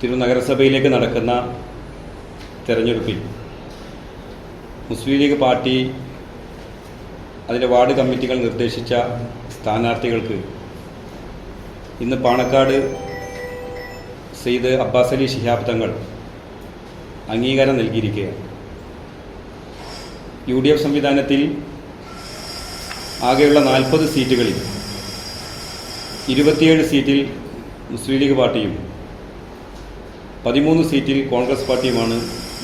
തിരുനഗരസഭയിലേക്ക് നടക്കുന്ന തെരഞ്ഞെടുപ്പിൽ മുസ്ലിം ലീഗ് പാർട്ടി അതിന്റെ വാർഡ് കമ്മിറ്റികൾ നിർദ്ദേശിച്ച സ്ഥാനാർത്ഥികൾക്ക് ഇന്ന് പാണക്കാട് സെയ്ദ് അബ്ബാസ് അലി ശിഹാബ് തങ്ങൾ അംഗീകാരം നൽകിയിരിക്കുകയാണ്. യു ഡി എഫ് സംവിധാനത്തിൽ ആകെയുള്ള നാൽപ്പത് സീറ്റുകളിൽ ഇരുപത്തിയേഴ് സീറ്റിൽ മുസ്ലിം ലീഗ് പാർട്ടിയും പതിമൂന്ന് സീറ്റിൽ കോൺഗ്രസ് പാർട്ടിയുമാണ്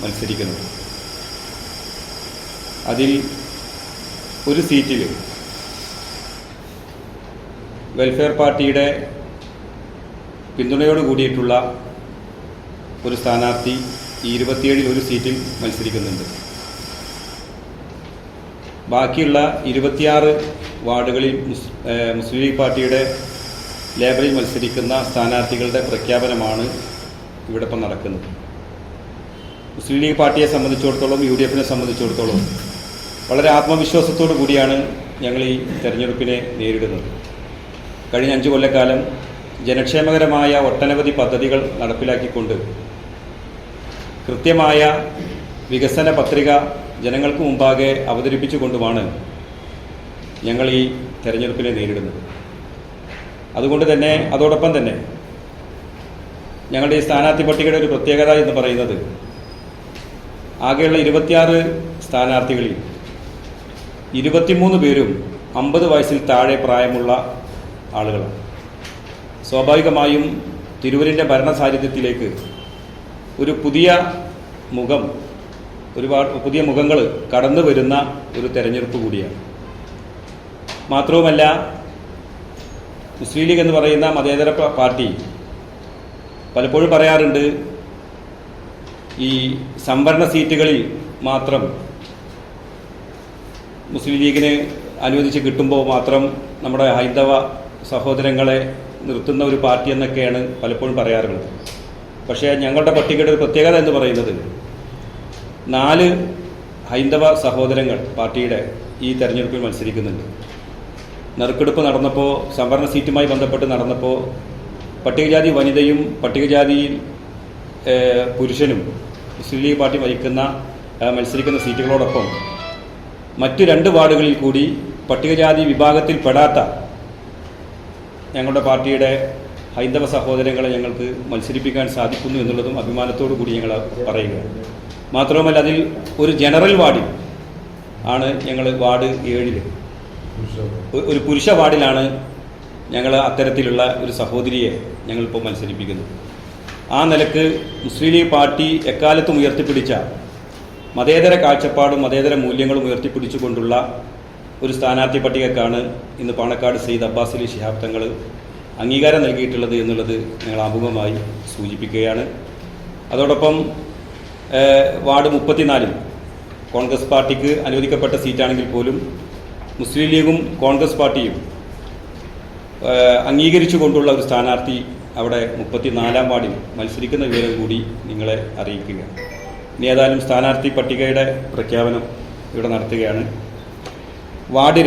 മത്സരിക്കുന്നത്. അതിൽ ഒരു സീറ്റിൽ വെൽഫെയർ പാർട്ടിയുടെ പിന്തുണയോട് കൂടിയിട്ടുള്ള ഒരു സ്ഥാനാർത്ഥി ഈ ഇരുപത്തിയേഴിൽ ഒരു സീറ്റിൽ മത്സരിക്കുന്നുണ്ട്. ബാക്കിയുള്ള ഇരുപത്തിയാറ് വാർഡുകളിൽ മുസ് മുസ്ലിം ലീഗ് പാർട്ടിയുടെ ലേബറിൽ മത്സരിക്കുന്ന സ്ഥാനാർത്ഥികളുടെ പ്രഖ്യാപനമാണ് ഇവിടെ ഇപ്പം നടക്കുന്നത് മുസ്ലിം ലീഗ് പാർട്ടിയെ സംബന്ധിച്ചിടത്തോളം യു ഡി എഫിനെ സംബന്ധിച്ചിടത്തോളം വളരെ ആത്മവിശ്വാസത്തോടു കൂടിയാണ് ഞങ്ങൾ ഈ തെരഞ്ഞെടുപ്പിനെ നേരിടുന്നത്. കഴിഞ്ഞ അഞ്ച് കൊല്ലക്കാലം ജനക്ഷേമകരമായ ഒട്ടനവധി പദ്ധതികൾ നടപ്പിലാക്കിക്കൊണ്ട് കൃത്യമായ വികസന പത്രിക ജനങ്ങൾക്ക് മുമ്പാകെ അവതരിപ്പിച്ചുകൊണ്ടുമാണ് ഞങ്ങൾ ഈ തെരഞ്ഞെടുപ്പിനെ നേരിടുന്നത്. അതുകൊണ്ട് തന്നെ അതോടൊപ്പം തന്നെ ഞങ്ങളുടെ ഈ സ്ഥാനാർത്ഥി പട്ടികയുടെ ഒരു പ്രത്യേകത എന്ന് പറയുന്നത് ആകെയുള്ള ഇരുപത്തിയാറ് സ്ഥാനാർത്ഥികളിൽ ഇരുപത്തിമൂന്ന് പേരും അമ്പത് വയസ്സിൽ താഴെ പ്രായമുള്ള ആളുകളാണ്. സ്വാഭാവികമായും തിരൂരിന്റെ ഭരണസാന്നിധ്യത്തിലേക്ക് ഒരു പുതിയ മുഖം ഒരുപാട് പുതിയ മുഖങ്ങൾ കടന്നു വരുന്ന ഒരു തെരഞ്ഞെടുപ്പ് കൂടിയാണ്. മാത്രവുമല്ല മുസ്ലിം ലീഗ് എന്ന് പറയുന്ന മതേതര പാർട്ടി പലപ്പോഴും പറയാറുണ്ട് ഈ സംവരണ സീറ്റുകളിൽ മാത്രം മുസ്ലിം ലീഗിന് അനുവദിച്ച് കിട്ടുമ്പോൾ മാത്രം നമ്മുടെ ഹൈന്ദവ സഹോദരങ്ങളെ നിർത്തുന്ന ഒരു പാർട്ടി എന്നൊക്കെയാണ് പലപ്പോഴും പറയാറുള്ളത്. പക്ഷേ ഞങ്ങളുടെ പട്ടികയുടെ ഒരു പ്രത്യേകത എന്ന് പറയുന്നത് നാല് ഹൈന്ദവ സഹോദരങ്ങൾ പാർട്ടിയുടെ ഈ തെരഞ്ഞെടുപ്പിൽ മത്സരിക്കുന്നുണ്ട്. നറുക്കെടുപ്പ് നടന്നപ്പോൾ സംവരണ സീറ്റുമായി ബന്ധപ്പെട്ട് നടന്നപ്പോൾ പട്ടികജാതി വനിതയും പട്ടികജാതിയിൽ പുരുഷനും മുസ്ലിം ലീഗ് പാർട്ടി വഹിക്കുന്ന മത്സരിക്കുന്ന സീറ്റുകളോടൊപ്പം മറ്റു രണ്ട് വാർഡുകളിൽ കൂടി പട്ടികജാതി വിഭാഗത്തിൽ പെടാത്ത ഞങ്ങളുടെ പാർട്ടിയുടെ ഹൈന്ദവ സഹോദരങ്ങളെ ഞങ്ങൾക്ക് മത്സരിപ്പിക്കാൻ സാധിക്കുന്നു എന്നുള്ളതും അഭിമാനത്തോടു കൂടി ഞങ്ങൾ പറയുക. മാത്രവുമല്ല അതിൽ ഒരു ജനറൽ വാർഡിൽ ആണ് ഞങ്ങൾ വാർഡ് ഏഴിൽ ഒരു പുരുഷ വാർഡിലാണ് ഞങ്ങൾ അത്തരത്തിലുള്ള ഒരു സഹോദരിയെ ഞങ്ങളിപ്പോൾ മത്സരിപ്പിക്കുന്നു. ആ നിലയ്ക്ക് മുസ്ലിം ലീഗ് പാർട്ടി എക്കാലത്തും ഉയർത്തിപ്പിടിച്ച മതേതര കാഴ്ചപ്പാടും മതേതര മൂല്യങ്ങളും ഉയർത്തിപ്പിടിച്ചുകൊണ്ടുള്ള ഒരു സ്ഥാനാർത്ഥി പട്ടികക്കാണ് ഇന്ന് പാണക്കാട് സെയ്ദ് അബ്ബാസ് അലി ശിഹാബ് തങ്ങൾ അംഗീകാരം നൽകിയിട്ടുള്ളത് എന്നുള്ളത് ഞങ്ങൾ ആമുഖമായി സൂചിപ്പിക്കുകയാണ്. അതോടൊപ്പം വാർഡ് മുപ്പത്തിനാലിൽ കോൺഗ്രസ് പാർട്ടിക്ക് അനുവദിക്കപ്പെട്ട സീറ്റാണെങ്കിൽ പോലും മുസ്ലിം ലീഗും കോൺഗ്രസ് പാർട്ടിയും ഏഹ്, അംഗീകരിച്ചുകൊണ്ടുള്ള ഒരു സ്ഥാനാർത്ഥി അവിടെ മുപ്പത്തിനാലാം വാർഡിൽ മത്സരിക്കുന്ന വിവരം കൂടി നിങ്ങളെ അറിയിക്കുക ഇനി ഏതായാലും സ്ഥാനാർത്ഥി പട്ടികയുടെ പ്രഖ്യാപനം ഇവിടെ നടത്തുകയാണ്. വാർഡ്